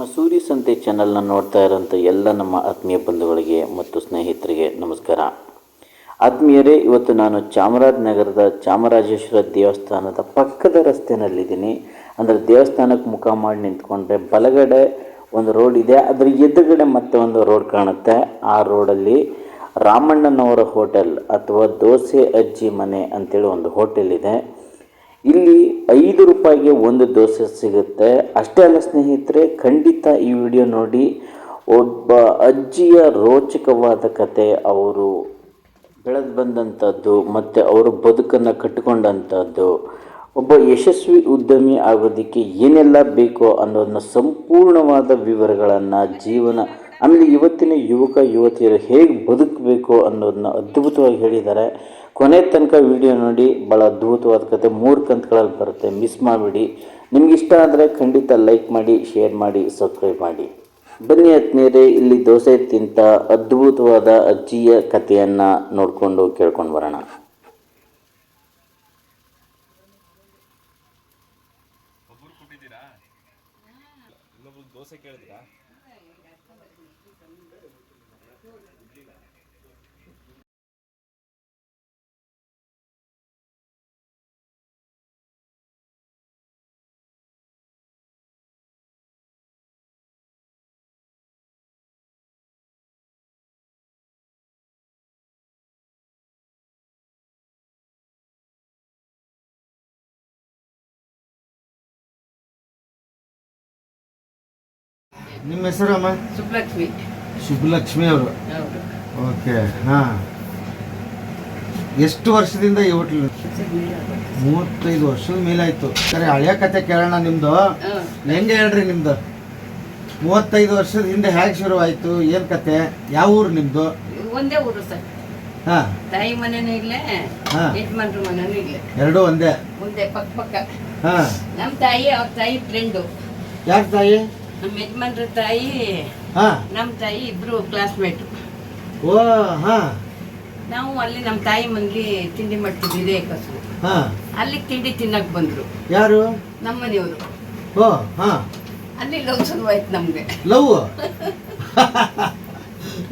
ನಮ್ಮ ಸೂರ್ಯ ಸಂತೆ ಚಾನಲ್ನ ನೋಡ್ತಾ ಇರೋಂಥ ಎಲ್ಲ ನಮ್ಮ ಆತ್ಮೀಯ ಬಂಧುಗಳಿಗೆ ಮತ್ತು ಸ್ನೇಹಿತರಿಗೆ ನಮಸ್ಕಾರ. ಆತ್ಮೀಯರೇ, ಇವತ್ತು ನಾನು ಚಾಮರಾಜನಗರದ ಚಾಮರಾಜೇಶ್ವರ ದೇವಸ್ಥಾನದ ಪಕ್ಕದ ರಸ್ತೆಯಲ್ಲಿದ್ದೀನಿ ಅಂದರೆ ದೇವಸ್ಥಾನಕ್ಕೆ ಮುಖ ಮಾಡಿ ನಿಂತ್ಕೊಂಡ್ರೆ ಬಲಗಡೆ ಒಂದು ರೋಡ್ ಇದೆ. ಅದರ ಎದುರುಗಡೆ ಮತ್ತೆ ಒಂದು ರೋಡ್ ಕಾಣುತ್ತೆ. ಆ ರೋಡಲ್ಲಿ ರಾಮಣ್ಣನವರ ಹೋಟೆಲ್ ಅಥವಾ ದೋಸೆ ಅಜ್ಜಿ ಮನೆ ಅಂತೇಳಿ ಒಂದು ಹೋಟೆಲ್ ಇದೆ. ಇಲ್ಲಿ ಐದು ರೂಪಾಯಿಗೆ ಒಂದು ದೋಸೆ ಸಿಗುತ್ತೆ. ಅಷ್ಟೇ ಅಲ್ಲ ಸ್ನೇಹಿತರೆ, ಖಂಡಿತ ಈ ವಿಡಿಯೋ ನೋಡಿ. ಒಬ್ಬ ಅಜ್ಜಿಯ ರೋಚಕವಾದ ಕತೆ ಅವರು ಬೆಳೆದು ಬಂದಂಥದ್ದು ಮತ್ತು ಅವರು ಬದುಕನ್ನು ಕಟ್ಟಿಕೊಂಡಂಥದ್ದು ಒಬ್ಬ ಯಶಸ್ವಿ ಉದ್ಯಮಿ ಆಗೋದಕ್ಕೆ ಏನೆಲ್ಲ ಬೇಕೋ ಅನ್ನೋದನ್ನ ಸಂಪೂರ್ಣವಾದ ವಿವರಗಳನ್ನು ಜೀವನ, ಆಮೇಲೆ ಇವತ್ತಿನ ಯುವಕ, ಯುವತಿಯರು ಹೇಗೆ ಬದುಕಬೇಕು ಅನ್ನೋದನ್ನ ಅದ್ಭುತವಾಗಿ ಹೇಳಿದ್ದಾರೆ. ಕೊನೆ ತನಕ ವಿಡಿಯೋ ನೋಡಿ ಭಾಳ ಅದ್ಭುತವಾದ ಕತೆ, ಮೂರು ಕಂತುಗಳಲ್ಲಿ ಬರುತ್ತೆ. ಮಿಸ್ ಮಾಡಿಬಿಡಿ. ನಿಮ್ಗೆ ಇಷ್ಟ ಆದರೆ ಖಂಡಿತ ಲೈಕ್ ಮಾಡಿ ಶೇರ್ ಮಾಡಿ ಸಬ್ಸ್ಕ್ರೈಬ್ ಮಾಡಿ. ಬನ್ನಿ ಹತ್ತನೇರೆ ಇಲ್ಲಿ ದೋಸೆ ತಿಂತ ಅದ್ಭುತವಾದ ಅಜ್ಜಿಯ ಕಥೆಯನ್ನು ನೋಡಿಕೊಂಡು ಕೇಳ್ಕೊಂಡು ಬರೋಣ ದೋಸೆ ಕೇಳಿದ್ರಾ ನಿಮ್ಮ ಹೆಸರಮ್ಮ ಸುಬ್ಲಕ್ಷ್ಮಿ ಶುಭಲಕ್ಷ್ಮಿ ಅವರು. ಹೌದು. ಓಕೆ ಹಾಂ. ಎಷ್ಟು ವರ್ಷದಿಂದ ಈ ಹೋಟ್ಲ್ ಮೂವತ್ತೈದು ವರ್ಷದ ಮೇಲಾಯ್ತು. ಸರಿ ಹಳೆಯ ಕತೆ ಕೇಳೋಣ ನಿಮ್ದು. ಹೆಂಗೆ ಹೇಳ್ರಿ ನಿಮ್ದು? ಮೂವತ್ತೈದು ವರ್ಷದ ಹಿಂದೆ ಹೇಗೆ ಶುರುವಾಯಿತು? ಏನು ಕತೆ? ಯಾವ ಊರು ನಿಮ್ದು? ಒಂದೇ ಊರು ಸರ್. ಹಾಂ. ತಾಯಿ ಮನೆನೂ ಇಲ್ಲೇ ಹಾ. ಯಜಮಾನ್ರ ಮನೆನೂ ಇಲ್ಲೇ. ಎರಡೂ ಒಂದೇ? ಮುಂದೆ ಪಕ್ಕ ಪಕ್ಕ. ಹಾಂ. ನಮ್ಮ ತಾಯಿ ಅವ್ರ ತಾಯಿ ಫ್ರೆಂಡು ಯಾರ ತಾಯಿ? ನಮ್ಮ ಯಜಮಾನ್ರ ತಾಯಿ ಹಾ. ನಮ್ಮ ತಾಯಿ ಇಬ್ರು ಕ್ಲಾಸ್ಮೇಟು ಓ ಹಾ. ನಾವು ಅಲ್ಲಿ ನಮ್ಮ ತಾಯಿ ಮನೆಗೆ ತಿಂಡಿ ಮಾಡ್ತಿದ್ವಿ ಇದೇ ಕಸು. ಅಲ್ಲಿ ಅಲ್ಲಿಗೆ ತಿಂಡಿ ತಿನ್ನಕ್ ಬಂದ್ರು. ಯಾರು? ನಮ್ಮ ಮನೆಯವರು. ಓ ಹಾ. ಅಲ್ಲಿ ಲವ್ ಶುರುವಾಯ್ತು ನಮ್ಗೆ. ಲವ್?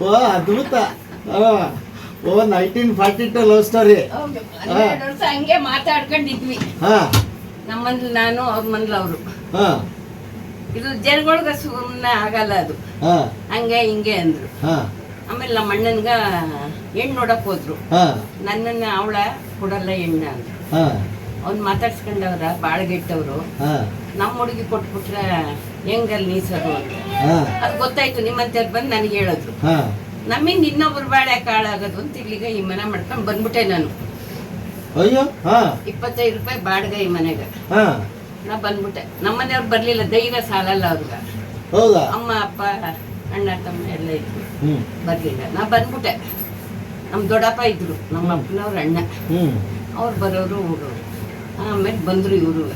ಓ ಅದ್ಭುತ. ಆ, ಓ nineteen forty two love story ಹೌದು ಹನ್ನೆರಡು ವರ್ಷ ಹಂಗೆ ಮಾತಾಡ್ಕೊಂಡಿದ್ವಿ. ಹಾ. ನಮ್ಮ ಮನೇಲಿ ನಾನು ಅವ್ರ ಮನೇಲಿ ಅವರು. ಹಾ. ಇದು ಜನಗಳ್ಗ ಸುಮ್ಮನೆ ಆಗಲ್ಲ ಅದು. ಹಂಗೆ ಹಿಂಗೆ ಅಂದ್ರು. ಆಮೇಲೆ ನಮ್ಮ ಅಣ್ಣನ್ಗ ಹೆಣ್ಣು ನೋಡಕ್ ಹೋದ್ರು. ನನ್ನನ್ನ ಅವಳ ಕೊಡಲ್ಲ ಹೆಣ್ಣ ಅಂದ್ರು. ಅವ್ನ್ ಮಾತಾಡ್ಸ್ಕೊಂಡವ್ರ ಬಾಳ ಗೆಟ್ಟವ್ರು ನಮ್ಮ ಹುಡುಗಿ ಕೊಟ್ಬಿಟ್ರೆ ಹೆಂಗಲ್ಲಿ ನೀಸೋದು ಅಂತ. ಅದು ಗೊತ್ತಾಯ್ತು ನಿಮ್ಮಂತವ್ರು ಬಂದು ನನಗೆ ಹೇಳಿದ್ರು. ನಮ್ಮಿಂದ ಇನ್ನೊಬ್ರು ಬಾಳೆ ಕಾಳಾಗೋದು ಅಂತ ಇಲ್ಲಿಗೆ ಈ ಮನೆ ಮಾಡ್ಕೊಂಡು ಬಂದ್ಬಿಟ್ಟೆ ನಾನು. ಅಯ್ಯೋ ಇಪ್ಪತ್ತೈದು ರೂಪಾಯಿ ಬಾಡ್ಗ ಈ ಮನೆಗೆ. ನಾ ಬಂದ್ಬಿಟ್ಟೆ. ನಮ್ಮ ಮನೆಯವ್ರು ಬರ್ಲಿಲ್ಲ ಧೈರ್ಯ ಸಾಲಲ್ಲ ಅವ್ರಿಗೆ. ಹೌದಾ? ಅಮ್ಮ ಅಪ್ಪ ಅಣ್ಣ ತಮ್ಮ ಎಲ್ಲ ಇದ್ರು. ಹ್ಮ್. ಬರ್ಲಿಲ್ಲ. ನಾ ಬಂದ್ಬಿಟ್ಟೆ. ನಮ್ಮ ದೊಡ್ಡಪ್ಪ ಇದ್ರು ನಮ್ಮ ಅಪ್ಪನವ್ರ ಅಣ್ಣ. ಹ್ಮ್. ಅವ್ರು ಬರೋರು ಊರು ಆಮೇಲೆ ಬಂದರು ಇವರು.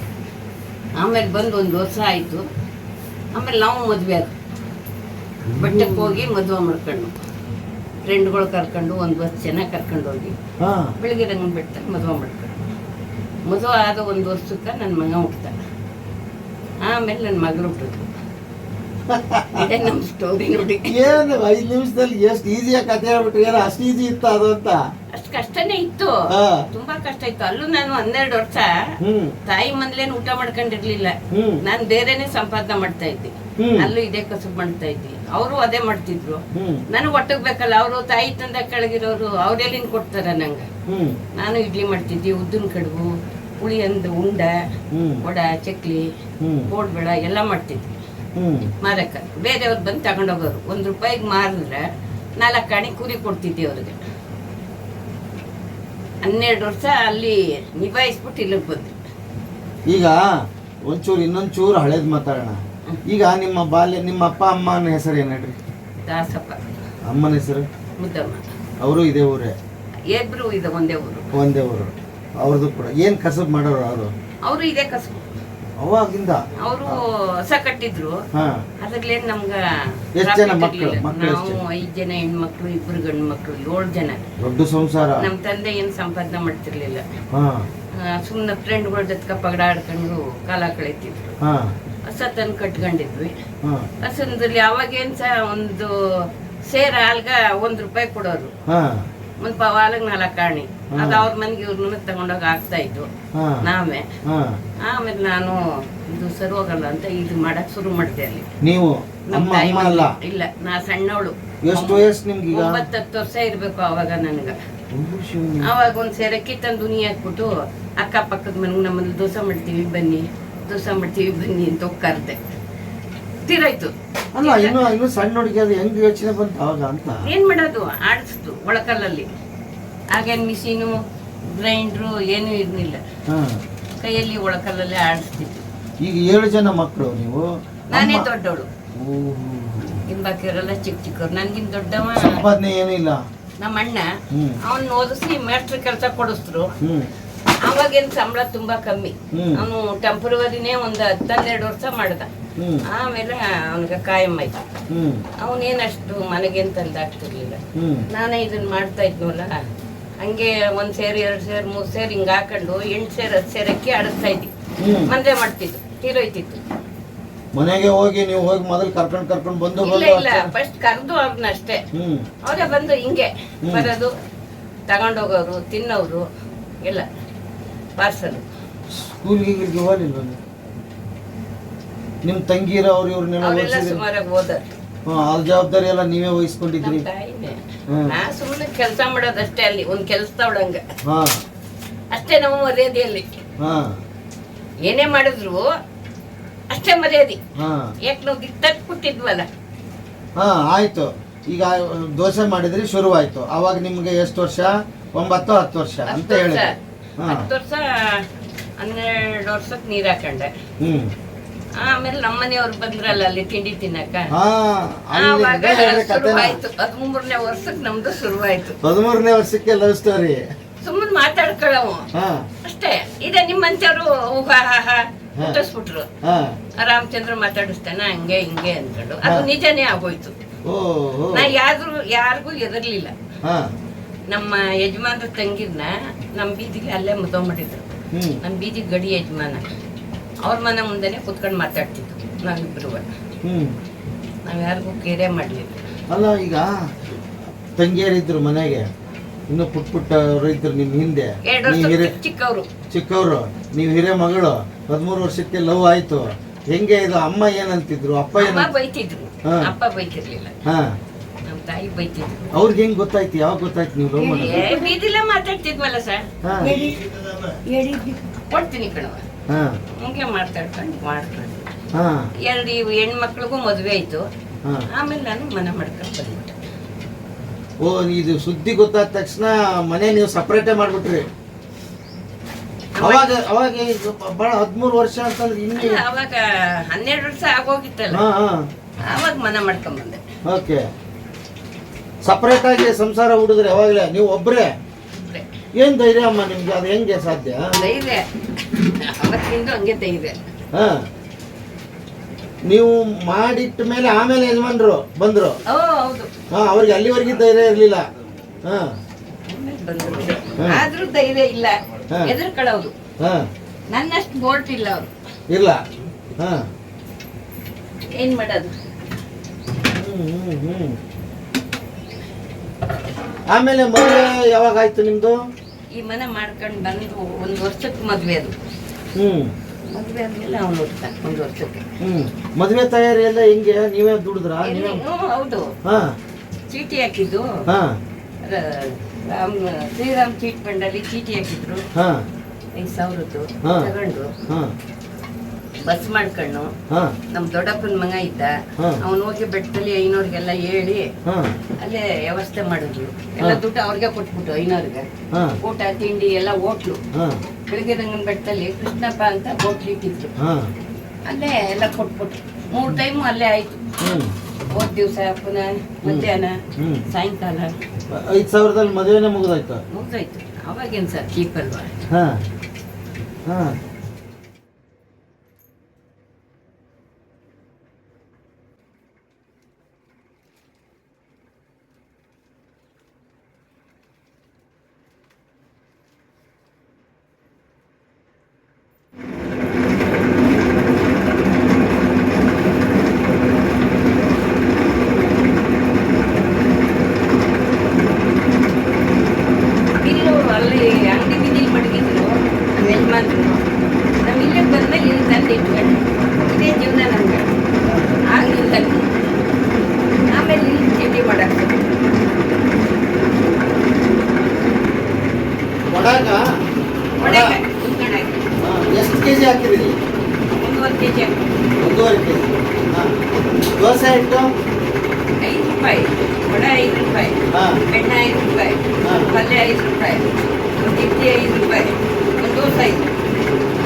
ಆಮೇಲೆ ಬಂದು ಒಂದು ವರ್ಷ ಆಯಿತು. ಆಮೇಲೆ ನಾವು ಮದುವೆ ಅದು ಬೆಟ್ಟಕ್ಕೆ ಹೋಗಿ ಮದುವೆ ಮಾಡ್ಕೊಂಡು. ಫ್ರೆಂಡ್ಗಳು ಕರ್ಕೊಂಡು ಒಂದು ವರ್ಷ ಜನ ಕರ್ಕೊಂಡು ಹೋಗಿ. ಹಾ. ಬೆಳಗ್ಗೆ ರಂಗನ ಬೆಟ್ಟದಲ್ಲಿ ಮದುವೆ ಮಾಡ್ಕೊಂಡು. ಮದುವೆ ಆದ ಒಂದು ವರ್ಷಕ್ಕೆ ನನ್ನ ಮಗ ಹುಟ್ಟ ಆಮೇಲೆ ನನ್ನ ಮಗಳು ಹುಟ್ಟಿದ್ರು ಇದೇ ನಮ್ಮ ಸ್ಟೋರಿ ನೋಡಿ. ಏನು ಐದು ನಿಮಿಷದಲ್ಲಿ ಎಷ್ಟು ಈಸಿಯಾಗಿ ಕತೆ ಹೇಳ್ಬಿಟ್ರಿ? ಏನೋ ಅಷ್ಟು ಈಸಿ ಇತ್ತು ಅದು ಅಂತ? ಅಷ್ಟು ಕಷ್ಟನೇ ಇತ್ತು. ತುಂಬಾ ಕಷ್ಟ ಇತ್ತು. ಅಲ್ಲೂ ನಾನು ಹನ್ನೆರಡು ವರ್ಷ ತಾಯಿ ಮನೇಲೇನು ಊಟ ಮಾಡ್ಕೊಂಡಿರ್ಲಿಲ್ಲ. ನಾನು ಬೇರೆನೆ ಸಂಪಾದನೆ ಮಾಡ್ತಾ ಇದ್ದೆ. ಅಲ್ಲೂ ಇದೇ ಕಸುಬು ಮಾಡ್ತಾ ಇದ್ವಿ. ಅವರು ಅದೇ ಮಾಡ್ತಿದ್ರು. ನನಗೆ ಒಟ್ಟಿಗೆ ಬೇಕಲ್ಲ ಅವರು ತಾಯಿ ತಂದೆ ಕೆಳಗಿರೋರು ಅವ್ರೆಲ್ಲಿನ ಕೊಡ್ತಾರ ನಂಗೆ? ನಾನು ಇಡ್ಲಿ ಮಾಡ್ತಿದ್ದೆ ಉದ್ದಿನ ಕಡುಬು ಹುಳಿ ಅಂದು ಉಂಡ ಕೊಡ ವಡ ಚಕ್ಲಿ ಕೋಡ್ಬೇಡ ಎಲ್ಲ ಮಾಡ್ತಿದ್ವಿ. ಮಾರಕ್ಕ ಬೇರೆಯವ್ರು ಬಂದು ತಗೊಂಡೋಗೋರು ಒಂದು ರೂಪಾಯಿಗೆ ಮಾರಿದ್ರೆ ನಾಲ್ಕು ಅಣಿ ಕೂಲಿ ಕೊಡ್ತಿದ್ದೆ ಅವ್ರಿಗೆ. ಹನ್ನೆರಡು ವರ್ಷ ಅಲ್ಲಿ ನಿಭಾಯಿಸ್ಬಿಟ್ಟು ಇಲ್ಲಿಗೆ ಬಂದ್ವಿ. ಈಗ ಒಂಚೂರು ಇನ್ನೊಂದು ಚೂರು ಹಳೇದ್ ಮಾತಾಡೋಣ. ಈಗ ನಿಮ್ಮ ಬಾಲ್ಯ ನಿಮ್ಮ ಅಪ್ಪ ಅಮ್ಮನ ಹೆಸರು ಏನ್ ಹೇಳ್ರಿ ದಾಸಪ್ಪ. ಅಮ್ಮನ ಹೆಸರು? ಮುದ್ದಮ್ಮ. ಅವರು ಇದೇ ಊರೇ? ಇಬ್ರು ಇದೆ ಒಂದೇ ಊರು. ಒಂದೇ ಊರು. ಅವ್ರದ್ದು ಕೂಡ. ಏನು ಕಸಬ್ ಮಾಡೋರು ಅವರು? ಅವರು ಇದೇ ಕಸಬು. ಅವಾಗಿಂದ? ಅವರು ಹೊಸ ಕಟ್ಟಿದ್ರು. ಹಾ. ಅದ್ರಲ್ಲೇನ್ ನಮ್ಗ ಎಷ್ಟ್ ಜನ ಮಕ್ಕಳು ಮಕ್ಳು? ಎಷ್ಟ್ ನಾವು ಐದ್ ಜನ ಹೆಣ್ಮಕ್ಳು ಇಬ್ರು ಗಂಡು ಮಕ್ಳು ಏಳು ಜನ. ದೊಡ್ಡ ಸಂಸಾರ? ನಮ್ ತಂದೆ ಏನ್ ಸಂಪಾದನೆ ಮಾಡ್ತಿರ್ಲಿಲ್ಲ. ಹಾ. ಸುಮ್ಮನೆ ಫ್ರೆಂಡ್ಗಳ ಜೊತೆ ಪಗಡ ಆಡ್ಕೊಂಡು ಕಾಲ ಕಳೀತಿದ್ರು. ಹಾ. ಹೊಸ ತಂದು ಕಟ್ಕೊಂಡಿದ್ವಿ. ಕಸದಲ್ಲಿ ಹಸನದಲ್ಲಿ ಅವಾಗೇನ್ ಸಹ ಒಂದು ಸೇರ್ ಹಾಲ್ಗ ಒಂದ್ ರೂಪಾಯಿ ಕೊಡೋರು. ಒಂದ್ ಪವಾಲಗ್ ನಾಲ್ಕು ಕಾಣಿ ಅದು ಅವ್ರ ಮನೆಗೆ ಇವ್ರ ಮನೆಗೆ ತಗೊಂಡೋಗಿ ಆಗ್ತಾ ಇತ್ತು ನಾವೇ. ಆಮೇಲೆ ನಾನು ಇದು ಸರಿ ಹೋಗಲ್ಲ ಅಂತ ಇದು ಮಾಡಕ್ ಶುರು ಮಾಡಿದೆ ಅಲ್ಲಿ. ನೀವು ನಮ್ಮ ತಾಯಿ ಇಲ್ಲ ನಾ ಸಣ್ಣವಳು. ಎಷ್ಟು ವಯಸ್ಸು ನಿಮ್ಗೆ ಒಂಬತ್ತತ್ತು ವರ್ಷ ಇರ್ಬೇಕು ಅವಾಗ ನನ್ಗ. ಅವಾಗ ಒಂದ್ ಸೇರಕ್ಕಿ ತಂದು ದುನಿ ಹಾಕ್ಬಿಟ್ಟು ಅಕ್ಕಪಕ್ಕದ ಮನೆಗೆ ನಮ್ಮಲ್ಲಿ ದೋಸೆ ಮಾಡ್ತೀವಿ ಬನ್ನಿ. ದೋಸೆ ಮಾಡ್ತೀವಿ ಬನ್ನಿ ಅಂತ ಕರೆದೆ. ತೀರಾಯ್ತು ಅಲ್ಲ ಇನ್ನು ಇನ್ನು ಸಣ್ಣ ಹುಡುಗಿ ಅದು ಹೆಂಗ್ ಯೋಚನೆ ಬಂತು ಅವಾಗ ಅಂತ. ಏನ್ ಮಾಡೋದು? ಆಡಿಸ್ತು ಒಳಕಲ್ಲಲ್ಲಿ. ಆಗೇನ್ ಮಿಷಿನು ಗ್ರೈಂಡ್ರು ಏನೂ ಇರ್ಲಿಲ್ಲ. ಕೈಯಲ್ಲಿ ಒಳಕಲ್ಲಲ್ಲಿ ಆಡಿಸ್ತಿತ್ತು ಈಗ ಏಳು ಜನ ಮಕ್ಕಳು ನೀವು? ನಾನೇ ದೊಡ್ಡವಳು. ಓಹೋ. ಇನ್ ಬಾಕಿಯವರೆಲ್ಲ ಚಿಕ್ಕ ಚಿಕ್ಕವ್ರು. ನನ್ಗಿನ್ ದೊಡ್ಡವ. ಸಂಪಾದನೆ ಏನೂ ಇಲ್ಲ. ನಮ್ಮ ಅಣ್ಣ ಅವನ್ ಓದಿಸಿ ಮೇಸ್ಟ್ರ್ ಕೆಲಸ ಕೊಡಿಸಿದ್ರು. ಹ್ಮ್. ಅವಾಗೇನ್ ಸಂಬಳ ತುಂಬಾ ಕಮ್ಮಿ. ಅವನು ಟೆಂಪ್ರವರಿನೇ ಒಂದ್ ಹತ್ತನ್ನೆರಡು ವರ್ಷ ಮಾಡ್ದ. ಆಮೇಲೆ ಅವನಿಗೆ ಕಾಯಂ ಆಯ್ತು. ಅವನೇನಷ್ಟು ಮನೆಗೇನ್ ತಂದಾಗ್ತಿರ್ಲಿಲ್ಲ ನಾನೇ ಇದನ್ನ ಮಾಡ್ತಾ ಇದ್ನಲ್ಲ. ಹಂಗೆ ಒಂದ್ ಸೇರ್ ಎರಡ್ ಸೇರ್ ಮೂರ್ ಸೇರ್ ಹಿಂಗ್ ಹಾಕೊಂಡು ಎಂಟ್ ಸೇರ್ ಹತ್ತು ಸೇರ್ ಅಕ್ಕಿ ಆಡಿಸ್ತಾ ಇದ್ವಿ. ಹ್ಮ್. ಮಂದ್ರೆ ಮಾಡ್ತಿದ್ದು ತೀರೋಯ್ತಿತ್ತು. ಮನೆಗೆ ಹೋಗಿ ನೀವು ಹೋಗಿ ಮೊದಲು ಕರ್ಕೊಂಡು ಕರ್ಕೊಂಡು ಬಂದು ಇಲ್ಲ ಇಲ್ಲ. ಫಸ್ಟ್ ಕರೆದು ಅವ್ರನ್ನ ಅಷ್ಟೇ ಅವರೇ ಬಂದು ಹಿಂಗೆ. ಬರೋದು ತಗೊಂಡೋಗೋರು ತಿನ್ನೋರು ಎಲ್ಲ. ಪಾರ್ಸಲ್ ಸ್ಕೂಲ್ಗೆ ಇವ್ರಿಗೆ ಹೋಗಿಲ್ಲ ನಿಮ್ಮ ನಿಮ್ ತಂಗಿರ ಅವ್ರು ಇವ್ರನ್ನೆಲ್ಲ ಅವರೆಲ್ಲ ಓದಿಸಿದ್ರಿ ಸುಮಾರಾಗಿ ಆ ಜವಾಬ್ದಾರಿ ಎಲ್ಲ ನೀವೇ ವಹಿಸ್ಕೊಂಡಿದ್ರಿ ನಮ್ಮ ತಾಯಿನೇ. ಹ್ಮ್. ನಾ ಸುಮ್ಮನೆ ಕೆಲಸ ಮಾಡೋದಷ್ಟೇ ಅಲ್ಲಿ ಒಂದ್ ಕೆಲ್ಸದವಳಂಗ ಹಾ. ಅಷ್ಟೇ ನಮ್ಮ ಮರ್ಯಾದೆಯಲ್ಲಿ ಹಾ. ಏನೇ ಮಾಡಿದ್ರು ಅಷ್ಟೇ ಮರ್ಯಾದೆ. ಹಾ. ಯಾಕೆ ನಾವು ದಿಟ್ಟಕ್ಕೆ ಕೊಟ್ಟಿದ್ವಲ್ಲ ಹಾ ಆಯ್ತು. ಈಗ ದೋಸೆ ಮಾಡಿದ್ರಿ ಶುರುವಾಯ್ತು. ಅವಾಗ ನಿಮ್ಗೆ ಎಷ್ಟು ವರ್ಷ? ಒಂಬತ್ತು ಹತ್ತು ವರ್ಷ ಅಂತ ಹತ್ತು ವರ್ಷ. ಹೇಳಿದ್ರಿ. ಹಾ ಹತ್ತು ವರ್ಷ ಹನ್ನೆರಡು ವರ್ಷಕ್ಕೆ ನೀರ್ ಹಾಕೊಂಡೆ. ಹ್ಮ್. ಆಮೇಲೆ ನಮ್ಮನೆಯವ್ರು ಬಂದ್ರಲ್ಲ ಅಲ್ಲಿ ತಿಂಡಿ ತಿನ್ನಕ ಹಾ ಆವಾಗ. ಶುರುವಾಯ್ತು ಹದಿಮೂರನೇ ವರ್ಷಕ್ಕೆ ನಮ್ದು ಶುರುವಾಯ್ತು ಹದಿಮೂರನೇ ವರ್ಷಕ್ಕೆ ಲವ್ ಸ್ಟೋರಿ ಸುಮ್ಮನೆ ಮಾತಾಡ್ಕೊಳ್ಳವು ಅಷ್ಟೇ. ಇದೆ ನಿಮ್ಮಂತವ್ರು ಹಾ ಹುಟ್ಟಿಸ್ಬಿಟ್ರು. ರಾಮಚಂದ್ರ ಮಾತಾಡಿಸ್ತಾನ ಹಂಗೆ ಹಿಂಗೆ ಅಂದ್ಕೊಂಡು. ಅದು ನಿಜನೇ ಆಗೋಯ್ತು. ನಾ ಯಾರು ಯಾರಿಗೂ ಎದರ್ಲಿಲ್ಲ ನಮ್ಮ ಯಜಮಾನ್ರ ತಂಗಿರ್ನ ನಮ್ಮ ಬೀದಿಗೆ ಅಲ್ಲೇ ಮದುವೆ ಮಾಡಿದ್ರು. ನಮ್ಮ ಬೀದಿ ಗಡಿ ಯಜಮಾನ. ಅವ್ರ ಮನೆ ಮುಂದೆನೆ ಕುತ್ಕೊಂಡು ಮಾತಾಡ್ತಿದ್ರು ನಾವಿಬ್ರು ಹ್ಮ್. ನಾವ್ ಯಾರಿಗೂ ಕೇರೆ ಮಾಡ್ಲಿಲ್ಲ. ಅಲ್ಲ ಈಗ ತಂಗಿಯರಿದ್ರು ಮನೆಗೆ ಇನ್ನು ಪುಟ್ ಪುಟ್ಟವ್ರು ಇದ್ರು ನಿಮ್ ಹಿಂದೆ. ಚಿಕ್ಕವ್ರು. ಚಿಕ್ಕವರು ನೀವ್ ಹಿರೇ ಮಗಳು ಹದಿಮೂರು ವರ್ಷಕ್ಕೆ ಲವ್ ಆಯ್ತು. ಹೆಂಗೆ ಇದು ಅಮ್ಮ ಏನಂತಿದ್ರು ಅಪ್ಪ ಏನ ಬೈತಿದ್ರು. ಅಪ್ಪ ಬೈತಿರ್ಲಿಲ್ಲ. ಹಾ. ತಾಯಿ ಬೈತಿದ್ರು. ಅವ್ರಿಗೆ ಹೆಂಗ್ ಗೊತ್ತಾಯ್ತು? ಯಾವಾಗ ಗೊತ್ತಾಯ್ತು ನೀವು ಲವ್ ಮಾಡೋದು? ಏ, ಬೀದಿಲೇ ಮಾತಾಡ್ತಿದ್ವಲ್ಲ ಸರ್. ಹಾ. ಕೊಡ್ತೀನಿ ಕಣವ ಹಾ. ಹಂಗೆ ಮಾತಾಡ್ಕೊಂಡು ಮಾಡ್ಕೊಂಡು. ಹಾ. ಎರಡು ಇವು ಹೆಣ್ಮಕ್ಳಿಗೂ ಮದುವೆ ಆಯ್ತು. ಹಾ. ಆಮೇಲೆ ನಾನು ಮನೆ ಮಾಡ್ಕೊಂಡು ಬಂದ್ಬಿಟ್ಟೆ. ಓ ಇದು ಸುದ್ದಿ ಗೊತ್ತಾದ ತಕ್ಷಣ ಮನೆ ನೀವು ಸಪ್ರೇಟೇ ಮಾಡ್ಬಿಟ್ರಿ. ಅವಾಗ ಅವಾಗ ಇದು ಬಹಳ ಹದಿಮೂರು ವರ್ಷ ಅಂತಂದ್ರೆ ಇನ್ನು ಅಲ್ಲ, ಅವಾಗ ಹನ್ನೆರಡು ವರ್ಷ ಆಗೋಗಿತ್ತಲ್ಲ. ಹಾ ಹಾ. ಅವಾಗ ಮನೆ ಮಾಡ್ಕೊಂಡ್ ಬಂದೆ. ಓಕೆ. ಸಪ್ರೇಟ್ ಆಗಿ ಸಂಸಾರ ಹುಡುಗ್ರೆ ಯಾವಾಗಲೇ? ನೀವು ಒಬ್ಬರೇ ಏನು ಧೈರ್ಯ ಅಮ್ಮ ನಿಮ್ಗೆ? ಅದು ಹೆಂಗೆ ಸಾಧ್ಯ? ಧೈರ್ಯ. ಅವತ್ತಿಂದ ಹಂಗೆ ಧೈರ್ಯ. ಹಾ. ನೀವು ಮಾಡಿಟ್ಟ ಮೇಲೆ ಆಮೇಲೆ ಯಜಮಾನ್ರು ಬಂದ್ರು? ಹಾ ಅವ್ರಿಗೆ ಅಲ್ಲಿವರೆಗೆ ಧೈರ್ಯ ಇರಲಿಲ್ಲ. ಹಾ. ಆದ್ರೂ ಧೈರ್ಯ ಇಲ್ಲ. ಎದುರ್ಕೊಳ್ಳೋದು. ಹಾ. ನನ್ನಷ್ಟು ಬೋಲ್ಟ್ ಇಲ್ಲ ಅವರು. ಇಲ್ಲ. ಹಾ. ಏನು ಮಾಡೋದು? ಹ್ಮ್ ಹ್ಮ್ ಹ್ಮ್. ಆಮೇಲೆ ಮದುವೆ ಯಾವಾಗ ಆಯ್ತು ನಿಮ್ದು? ಈ ಮನೆ ಮಾಡ್ಕೊಂಡು ಬಂದು ಒಂದು ವರ್ಷಕ್ಕೆ ಮದ್ವೆ ಅದು. ಹ್ಮ್. ಮದ್ವೆ ಆದ್ಮೇಲೆ ಅವನು ಒಂದು ವರ್ಷಕ್ಕೆ. ಹ್ಮ್. ಮದುವೆ ತಯಾರಿ ಎಲ್ಲ ಹಿಂಗೆ? ನೀವೇ ದುಡಿದ್ರ? ನೀವೇ? ಹೌದು. ಹಾ. ಚೀಟಿ ಹಾಕಿದ್ದು. ಹಾ. ರ- ರಾಮ್ ಶ್ರೀರಾಮ್ ಚೀಟ್ ಫಂಡಲ್ಲಿ ಚೀಟಿ ಹಾಕಿದ್ರು. ಹಾ. ಐದು ಸಾವಿರದ್ದು. ಹಾ. ತಗೊಂಡು. ಹಾ. ಬಸ್ ಮಾಡ್ಕೊಂಡು ನಮ್ ದೊಡ್ಡಪ್ಪನ ಮಗ ಇದ್ದ. ಅವನು ಹೋಗಿ ಬೆಟ್ಟದಲ್ಲಿ ಐನೂರ್ಗೆಲ್ಲ ಹೇಳಿ ಅಲ್ಲೇ ವ್ಯವಸ್ಥೆ ಮಾಡಿದ್ರು ಎಲ್ಲ ದುಡ್ಡು ಅವ್ರಿಗೆ ಕೊಟ್ಬಿಟ್ಟು ಐನೋರ್ಗೆ. ಊಟ ತಿಂಡಿ ಎಲ್ಲ ಹೋಟ್ಲು. ಹಾ. ಬೆಳಗ್ಗೆ ರಂಗನ ಬೆಟ್ಟದಲ್ಲಿ ಕೃಷ್ಣಪ್ಪ ಅಂತ ಹೋಟ್ಲ್ ಇಟ್ಟಿದ್ರು. ಅಲ್ಲೇ ಎಲ್ಲ ಕೊಟ್ಬಿಟ್ರು. ಮೂರು ಟೈಮ್ ಅಲ್ಲೇ ಆಯ್ತು. ಹೋದ್ ದಿವಸ ಪುನಃ ಮಧ್ಯಾಹ್ನ ಸಾಯಂಕಾಲ. ಐದು ಸಾವಿರದಲ್ಲಿ ಮದುವೆನೇ ಮುಗಿದಾಯ್ತು? ಮುಗ್ದಾಯ್ತು. ಅವಾಗೇನು ಸರ್ ಚೀಪ್ ಅಲ್ವಾ ಹಾ ಹಾ ಕಡೆಗೆ ಒಂದು ಕಡೆಗೆ ಎಷ್ಟು ಕೆ ಜಿ ಹಾಕಿದ್ದೀರಿ ಒಂದೂವರೆ ಕೆ ಜಿ ಒಂದೂವರೆ ಕೆ ಜಿ ಹಾಂ ದೋಸೆ ಹಿಟ್ಟು ಐದು ರೂಪಾಯಿ ವಡೆ ಐದು ರೂಪಾಯಿ ಹಾಂ ಬೆಣ್ಣೆ ಐದು ರೂಪಾಯಿ ಹಾ. ಪಲ್ಯ ಐದು ರೂಪಾಯಿ ಒಂದು ಇಡ್ಲಿ ಐದು ರೂಪಾಯಿ ಒಂದು ದೋಸೆ ಐದು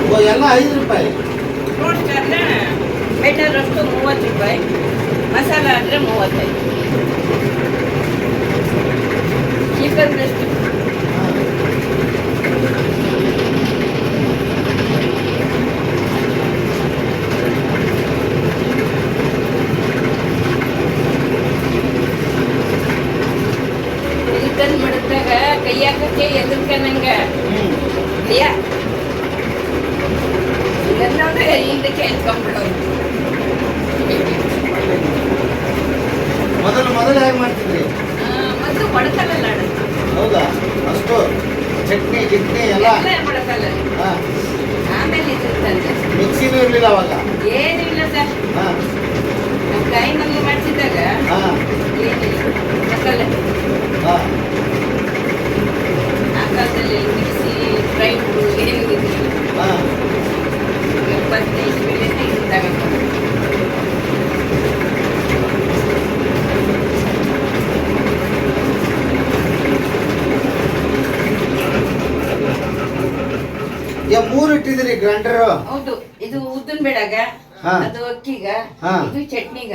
ಓ ಎಲ್ಲ ಐದು ರೂಪಾಯಿ ರೋಸ್ಟ್ ಆದರೆ ಬೆಣ್ಣೆ ರಷ್ಟು ಮೂವತ್ತು ರೂಪಾಯಿ ಮಸಾಲ ಆದರೆ ಮೂವತ್ತೈದು ಚಿಕನ್ ರೆಸ್ಟ್ ಹಾಂ ಚಿಕನ್ ಮಾಡಿದಾಗ ಕೈ ನಂಗೆ. ಅಯ್ಯ. ಇದನ್ನೋದ್ರೆ ಹಿಂದಕ್ಕೆ ಎತ್ಕೊಂಡ್ಬಿಡೋದು ಮೊದಲು ಮೊದಲು ಹೇಗೆ ಮಾಡ್ತಿದ್ರಿ? ಮೊದಲು ಮೊಳಕಲ್ಲ ಹೌದಾ? ಅಷ್ಟು ಚಟ್ನಿ ಗಿಟ್ನಿ ಎಲ್ಲ? ಹಾಂ. ಆಮೇಲೆ ಇದು ತಂದೆ ಮಿಕ್ಸಿನೂ ಇರಲಿಲ್ಲ ಅವಾಗ? ಏನೂ ಇಲ್ಲ ಸರ್. ಹಾಂ. ನಮ್ಮ ಕೈನಲ್ಲಿ ಮಾಡ್ತಿದ್ದಾಗ ಹಾಂ. ಏನಿಲ್ಲ ಮೊಳಕಲ್ಲ ಹಾಂ. ಕಾಲದಲ್ಲಿ ಮಿಕ್ಸಿ ಗ್ರೈಂಡ್ರು ಏನಿದೆ? ಇಪ್ಪತ್ತೈದು ಎಪ್ಪತ್ತೈದು ತಗೊಂಡು. ಮೂರು ಇಟ್ಟಿದ್ದೀರಿ ಗ್ರಾಂಡರ್ ಹೌದು ಇದು ಉದ್ದಿನ ಬೇಡಾಗ. ಅದು ಅಕ್ಕಿಗ. ಇದು ಚಟ್ನಿಗ.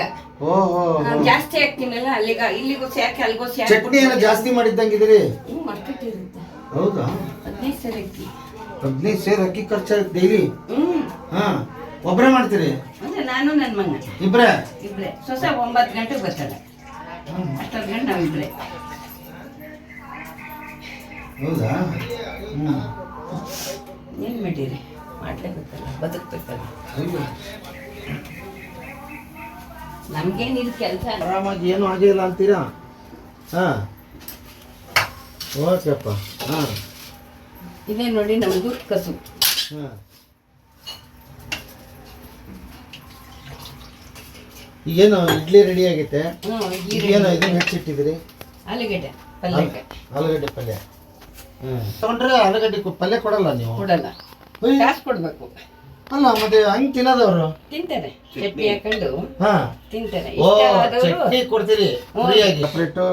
ಓಹೋ. ಜಾಸ್ತಿ ಹಾಕ್ತೀನಲ್ಲ ಅಲ್ಲಿಗ ಇಲ್ಲಿಗೂ ಯಾಕೆ ಅಲ್ಗೋ ಚಟ್ನಿ ಏನೋ ಜಾಸ್ತಿ ಇರುತ್ತೆ ಹೌದಾ? ಹದಿನೈದು ಸಾವಿರ ಅಕ್ಕಿ. ಹದಿನೈದು ಸೇರ್ ಅಕ್ಕಿ ಖರ್ಚು ಡೈಲಿ ಹ್ಞೂ ಹಾಂ. ಒಬ್ಬರೇ ಮಾಡ್ತೀರಿ? ಅಂದ್ರೆ ನಾನು ನನ್ನ ಮಗ. ಇಬ್ಬರೇ ಇಬ್ರೆ. ಸೊಸೆ ಒಂಬತ್ತು ಗಂಟೆಗೆ ಬರ್ತಾಳೆ ಅಷ್ಟೊತ್ತು ಗಂಟೆ ನಾವಿಬ್ರೆ ಹೌದಾ? ಹ್ಞೂ ಏನು ಮಾಡಿರಿ? ಮಾಡ್ಲೇಬೇಕಲ್ಲ ಬದುಕ್ಬೇಕಲ್ಲ. ನಮ್ಗೇನಿದು ಕೆಲಸ. ಆರಾಮಾಗಿ ಏನು ಆಗಿಲ್ಲ ಅಂತೀರಾ? ಹಾಂ. ಓಕೆಪ್ಪ ಇದೇ ನೋಡಿ ನಮ್ದು ಕಸು. ಈಗೇನು ಇಡ್ಲಿ ರೆಡಿ ಆಗೈತೆ ಈಗೇನು ಇದನ್ನ ಹೆಚ್ಚಿಟ್ಟಿದ್ದೀರಿ ಆಲೂಗಡ್ಡೆ ಪಲ್ಯಕ್ಕೆ ಆಲೂಗಡ್ಡೆ ಪಲ್ಯ. ಹ್ಞೂ ತಗೊಂಡ್ರೆ ಆಲೂಗಡ್ಡೆ ಪಲ್ಯ ಕೊಡಲ್ಲ ನೀವು? ಕೊಡಲ್ಲ. ಕಾಸು ಕೊಡ್ಬೇಕು. ಅಲ್ಲ ಮತ್ತೆ ಹಂಗೆ ತಿನ್ನದವರು? ತಿಂತಾರೆ ಚಟ್ನಿ. ಹಾಕೊಂಡು ಹಾಂ. ತಿಂತಾರೆ ಓ ಇಷ್ಟ ಆದವರು ಚಟ್ನಿ ಕೊಡ್ತೀರಿ ಫ್ರೀಯಾಗಿ. ಸಪ್ರೇಟು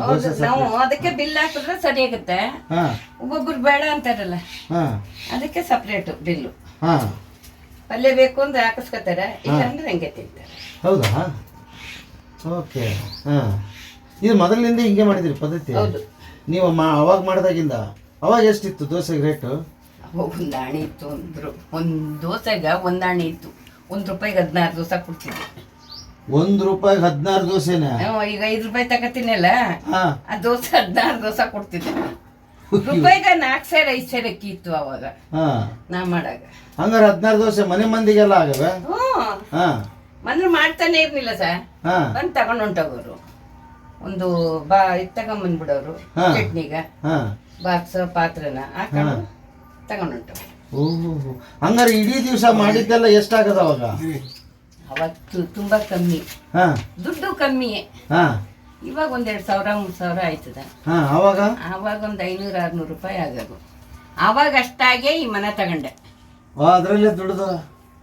ಹೌದು ದೋಸೆ ನಾವು ಅದಕ್ಕೆ ಬಿಲ್ ಹಾಕಿದ್ರೆ ಸರಿ ಆಗುತ್ತೆ. ಹಾಂ. ಒಬ್ಬೊಬ್ರು ಬೇಡ ಅಂತಾರಲ್ಲ. ಹಾಂ. ಅದಕ್ಕೆ ಸಪ್ರೇಟ್ ಬಿಲ್ಲು. ಹಾಂ. ಪಲ್ಯ ಬೇಕು ಅಂದ್ರೆ ಹಾಕಿಸ್ಕೊತಾರೆ ಇಲ್ಲಾಂದ್ರೆ ಹಂಗೆ ತಿಂತಾರೆ. ಹೌದಾ? ಓಕೆ. ಹಾಂ. ಇದು ಮೊದಲಿನಿಂದ ಹಿಂಗೆ ಮಾಡಿದ್ರಿ ಪದ್ಧತಿ? ಹೌದು. ನೀವು ಮಾ ಅವಾಗ ಮಾಡಿದಾಗಿಂದ ಅವಾಗ ಎಷ್ಟಿತ್ತು ದೋಸೆ ರೇಟು ಒಂದು ಆಣೆ ಇತ್ತು ಅಂದ್ರು ಒಂದು ದೋಸೆಗೆ ಒಂದು ಆಣೆ ಇತ್ತು. ಒಂದು ರೂಪಾಯಿಗೆ ಹದಿನಾರು ದೋಸೆ ಕೊಡ್ತಿದ್ದೆ. ಒಂದು ರೂಪಾಯಿಗೆ ಹದಿನಾರು ದೋಸೆನ? ಈಗ ಐದು ರೂಪಾಯಿ ತಗೋತೀನಲ್ಲ ಹಾಂ. ಆ ದೋಸೆ ಹದಿನಾರು ದೋಸೆ ಕೊಡ್ತಿದ್ದೆ. ರೂಪಾಯಿಗೆ ನಾಲ್ಕು ಸೇರ ಐದು ಸೇರ ಅಕ್ಕಿ ಇತ್ತು ಅವಾಗ. ಹಾ. ನಾ ಮಾಡಾಗ. ಹಂಗಾರೆ ಹದಿನಾರು ದೋಸೆ ಮನೆ ಮಂದಿಗೆಲ್ಲ ಆಗವೆ? ಹ್ಞೂ. ಹಾ. ಮಾಡ್ತಾನೆ ಇರ್ಲಿಲ್ಲ ಸರ್. ಹಾ. ಬಂದು ತಗೊಂಡು ಹೊಂಟೋಗೋರು ಒಂದು ಬಾ ಇದು ತಗೊಂಬಂದ್ಬಿಡೋರು ಹಾ. ಚಟ್ನಿಗ. ಹಾ. ಬಾಕ್ಸ್ ಪಾತ್ರನ ಹಾಕೊಂಡು ಹೊಂಟೋರು ಓಹೋ ಹಂಗಾರೆ ಇಡೀ ದಿವಸ ಮಾಡಿದ್ದೆಲ್ಲ ಎಷ್ಟಾಗದ ಅವಾಗ? ಅವತ್ತು ತುಂಬ ಕಮ್ಮಿ. ಹಾಂ. ದುಡ್ಡು ಕಮ್ಮಿಯೇ. ಹಾಂ. ಇವಾಗ ಒಂದೆರಡು ಸಾವಿರ ಮೂರು ಸಾವಿರ ಆಯ್ತದ. ಹಾಂ ಅವಾಗ? ಆವಾಗ ಒಂದು ಐನೂರು ಆರುನೂರು ರೂಪಾಯಿ ಆಗೋದು. ಅವಾಗ ಅಷ್ಟಾಗೆ ಈ ಮನೆ ತಗೊಂಡೆ. ಅದರಲ್ಲೇ ದುಡ್ದು?